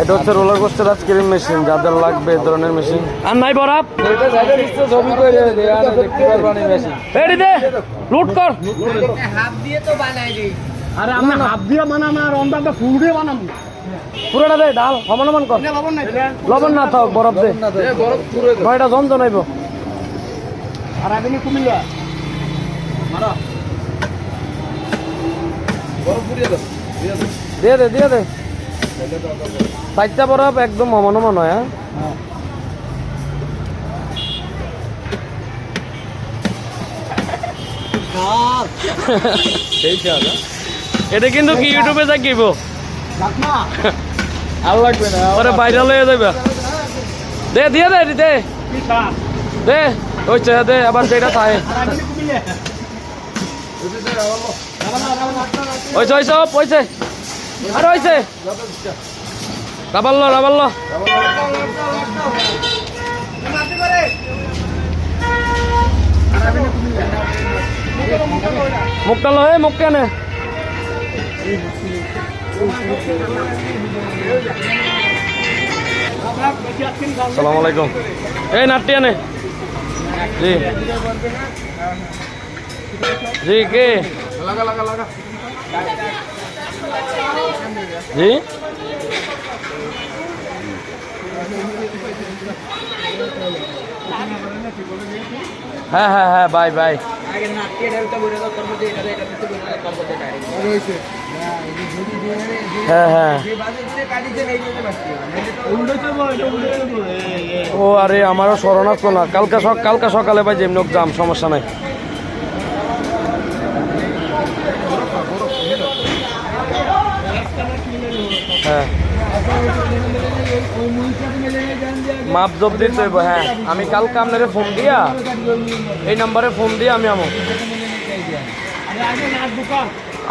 এটা হচ্ছে roller coaster ice cream machine যাদের লাগবে এই ধরনের মেশিন আর নাই বরাব। ছবি করে দেখতে পারবানি মেশিন রেডি দে লুট কর। আরে আমরা হাত দিয়ে বানাম আর অন্দাজটা ফুল দিয়ে বানাম। পুরোটা দে ডাল সমান সমান কর লবণ না থাক বরফ দে। নয়টা জন জনাইব আর আগে কুমিল্লা। বরফ দিয়ে দে দিয়ে দে। চারটা বরফ একদম সমান সমান হয় হ্যাঁ এটা কিন্তু কি ইউটিউবে থাকিব? আর লাগবে না ভাইরাল হয়ে যাবে দে দিয়ে দে দে দে। হচ্ছে দে আবার যেটা থাকে আগে কুমিল্লা আর হয়েছে রাবাল্ল রাবাল্ল। মুখটা লো মুখ কেনে? সালাম আলাইকুম। এই নাট্টি আনে। জি। জি, কে? লাগা লাগা লাগা জি? হ্যাঁ হ্যাঁ হ্যাঁ বাই বাই। হ্যাঁ হ্যাঁ। ও, আরে, আমারও স্মরণ না। কালকে কালকে সকালে ভাই যেমনি যাম, সমস্যা নাই। হ্যাঁ। মাপ জব দিতে হইব হ্যাঁ। আমি কালকে আপনারে ফোন দিয়া, এই নাম্বারে ফোন দিয়ে আমি আমো।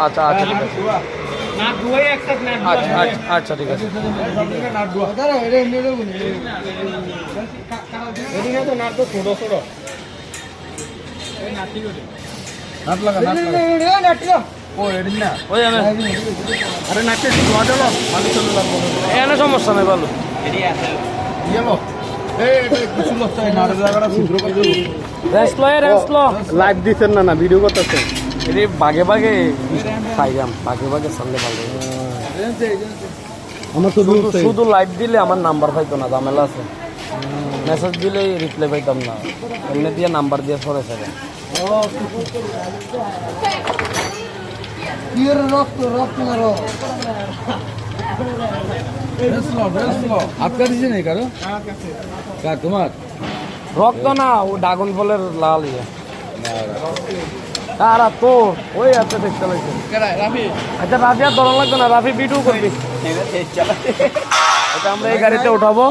আচ্ছা আচ্ছা ঠিক আছে। আচ্ছা আচ্ছা আচ্ছা ঠিক আছে। ওই আমি আরে লাগবো এনে সমস্যা নাই ভালো লাইভ দিছেন না না ভিডিও করতেছেন। এটি বাগে বাগে খাইলাম বাগে বাগে সামনে ভালো। আমার তো শুধু লাইভ দিলে আমার নাম্বার পাইতো না ঝামেলা আছে। মেসেজ দিলে রিপ্লাই পাইতাম না। এমনি দিয়ে নাম্বার দিয়ে সরে পিওর রক্ত রক্ত মারো আপনার রক্ত না ও ড্রাগন ফলের লাল ইয়ে ওই আছে দেখতে লাগছে আচ্ছা রাফি আর দরম লাগবে না রাফি বিটু করবি আমরা এই গাড়িতে উঠাবো